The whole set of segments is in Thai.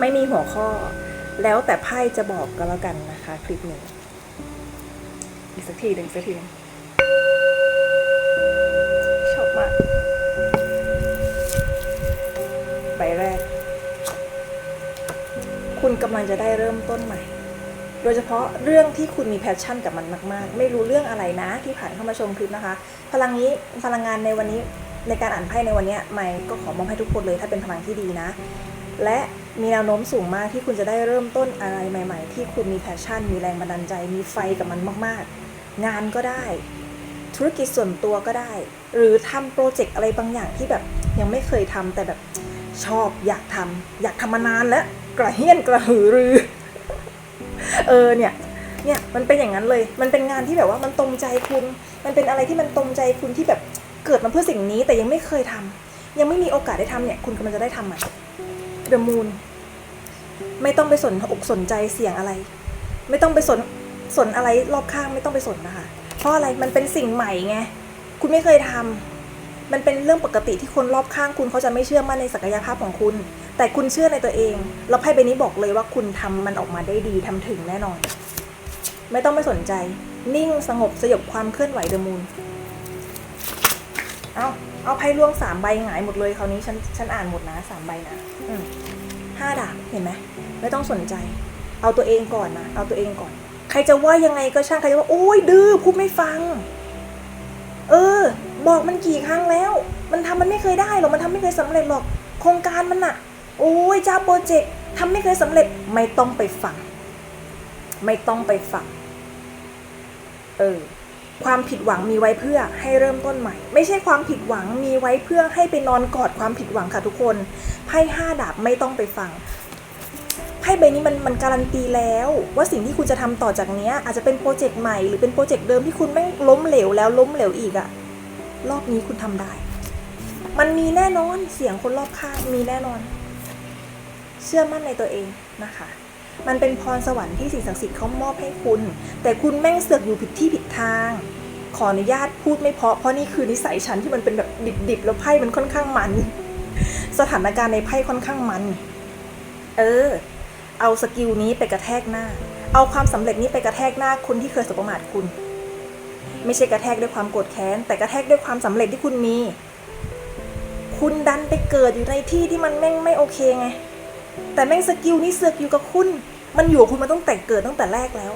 ไม่มีหัวข้อ แล้วแต่ไพ่จะบอกก็แล้วกันนะคะ คลิปนี้ อีกสักทีหนึ่งสักทีหนึ่งชอบมากใบแรก คุณกำลังจะได้เริ่มต้นใหม่ โดยเฉพาะเรื่องที่คุณมีแพชชั่นกับมันมาก ๆ ไม่รู้เรื่องอะไรนะที่ผ่านเข้ามาชมคลิปนะคะ พลังนี้พลังงานในวันนี้ในการอ่านไพ่ในวันนี้ไม่ก็ขอมอบให้ทุกคนเลยถ้าเป็นพลังที่ดีนะ และมีแนวโน้มสูงมากที่คุณจะได้เริ่มต้นอะไรใหม่ ๆ ที่คุณมีแพชชั่น มีแรงบันดาลใจ มีไฟกับมันมากๆ งานก็ได้ ธุรกิจส่วนตัวก็ได้ หรือทำโปรเจกต์อะไรบางอย่างที่แบบยังไม่เคยทำแต่แบบชอบอยากทำอยากทำมานานแล้วกระเฮี้ยนกระหือรือ เออเนี่ยเนี่ยมันเป็นอย่างนั้นเลย มันเป็นงานที่แบบว่ามันตรงใจคุณ มันเป็นอะไรที่มันตรงใจคุณที่แบบเกิดมาเพื่อสิ่งนี้แต่ยังไม่เคยทำยังไม่มีโอกาสได้ทำเนี่ย คุณกำลังจะได้ทำมัน เดอะมูนไม่ต้องไปสนอกสนใจเสี่ยงอะไร ไม่ต้องไปสนสนอะไรรอบข้างไม่ต้องไปสนนะคะ เพราะอะไรมันเป็นสิ่งใหม่ไงคุณไม่เคยทำมันเป็นเรื่องปกติที่คนรอบข้างคุณเขาจะไม่เชื่อมั่นในศักยภาพของคุณ แต่คุณเชื่อในตัวเองแล้วไพ่ใบนี้บอกเลยว่าคุณทำมันออกมาได้ดีทำถึงแน่นอน ไม่ต้องไปสนใจ นิ่งสงบสยบความเคลื่อนไหวเดอะมูน เอาเอาไพ่ร่วงสามใบหงายหมดเลยคราวนี้ฉันฉันอ่านหมดนะสามใบนะห้าดาบเห็นไหมไม่ต้องสนใจ เอาตัวเองก่อนนะเอาตัวเองก่อน ใครจะว่ายังไงก็ช่างใครจะว่าโอ้ยดื้อพูดไม่ฟัง เออ บอกมันกี่ครั้งแล้ว มันทำมันไม่เคยได้หรอกมันทำไม่เคยสำเร็จหรอก โครงการมันอะโอ้ยจ้าโปรเจกต์ทำไม่เคยสำเร็จไม่ต้องไปฟัง ไม่ต้องไปฟังเออ ความผิดหวังมีไว้เพื่อให้เริ่มต้นใหม่ ไม่ใช่ความผิดหวังมีไว้เพื่อให้ไปนอนกอดความผิดหวังค่ะทุกคนไพ่ห้าดาบไม่ต้องไปฟังไพ่ใบนี้มันมันการันตีแล้ว ว่าสิ่งที่คุณจะทำต่อจากเนี้ยอาจจะเป็นโปรเจกต์ใหม่หรือเป็นโปรเจกต์เดิมที่คุณไม่ล้มเหลวแล้วล้มเหลวอีกอะรอบนี้คุณทำได้ มันมีแน่นอนเสียงคนรอบข้างมีแน่นอน เชื่อมั่นในตัวเองนะคะ มันเป็นพรสวรรค์ที่สิ่งศักดิ์สิทธิ์เขามอบให้คุณ แต่คุณแม่งเสือกอยู่ผิดที่ผิดทาง ขออนุญาตพูดไม่เพาะเพราะนี่คือนิสัยฉันที่มันเป็นแบบดิบๆแล้วไพ่มันค่อนข้างมัน สถานการณ์ในไพ่ค่อนข้างมัน เออ เอาสกิลนี้ไปกระแทกหน้า เอาความสำเร็จนี้ไปกระแทกหน้าคนที่เคยสบประมาทคุณ ไม่ใช่กระแทกด้วยความโกรธแค้น แต่กระแทกด้วยความสำเร็จที่คุณมี คุณดันไปเกิดอยู่ในที่ที่มันแม่งไม่โอเคไง แต่แม่งสกิลนี้เสือกอยู่กับคุณ มันอยู่คุณมาตั้งแต่เกิดตั้งแต่แรกแล้ว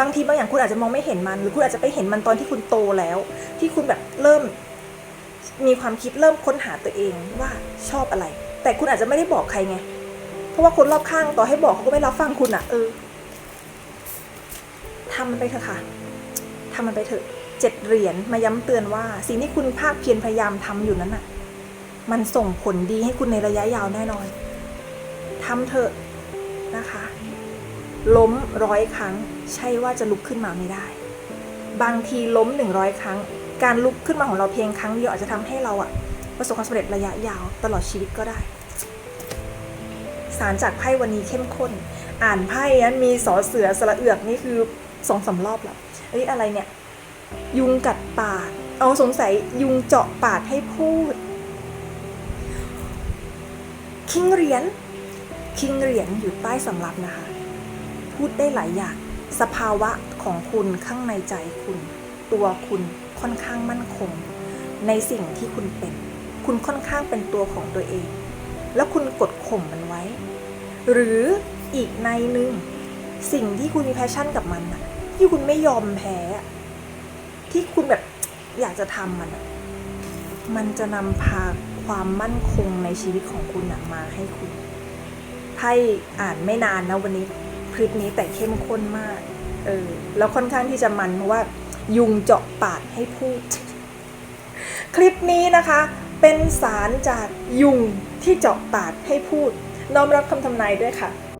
บางทีบางอย่างคุณอาจจะมองไม่เห็นมัน หรือคุณอาจจะไปเห็นมันตอนที่คุณโตแล้ว ที่คุณแบบเริ่ม มีความคิดเริ่มค้นหาตัวเองว่าชอบอะไร แต่คุณอาจจะไม่ได้บอกใครไง เพราะว่าคนรอบข้างต่อให้บอกเขาก็ไม่รับฟังคุณอะเออทำมันไปเถอะค่ะทำมันไปเถอะเจ็ดเหรียญมาย้ำเตือนว่า สิ่งที่คุณภาคเพียรพยายามทำอยู่นั้นอะมันส่งผลดีให้คุณในระยะยาวแน่นอนทำเถอะนะคะ ล้มร้อยครั้ง ใช่ว่าจะลุกขึ้นมาไม่ได้ บางทีล้มหนึ่งร้อยครั้ง การลุกขึ้นมาของเราเพียงครั้งเดียวอาจจะทำให้เราอะประสบความสำเร็จระยะยาวตลอดชีวิตก็ได้ สารจากไพ่วันนี้เข้มข้น อ่านไพ่นั้นมีสอเสือสระเอือกนี่คือสองสารอบแล้วเอ้ยอะไรเนี่ย ยุงกัดปากเอาสงสัยยุงเจาะปากให้พูด คิงเหรียญคิงเหรียญอยู่ใต้สำรับนะคะ พูดได้หลายอย่าง สภาวะของคุณข้างในใจคุณ ตัวคุณค่อนข้างมั่นคง ในสิ่งที่คุณเป็น คุณค่อนข้างเป็นตัวของตัวเอง แล้วคุณกดข่มมันไว้ หรืออีกในหนึ่งสิ่งที่คุณมีแพชชั่นกับมันอะที่คุณไม่ยอมแพ้ ที่คุณแบบอยากจะทำมันอะมันจะนำพาความมั่นคงในชีวิตของคุณมาให้คุณไพ่อ่านไม่นานนะวันนี้ คลิปนี้แต่เข้มข้นมาก เออ แล้วค่อนข้างที่จะมันเพราะว่า ยุงเจาะปากให้พูด คลิปนี้นะคะ เป็นสารจากยุงที่เจาะปากให้พูด น้อมรับคำทำนายด้วยค่ะ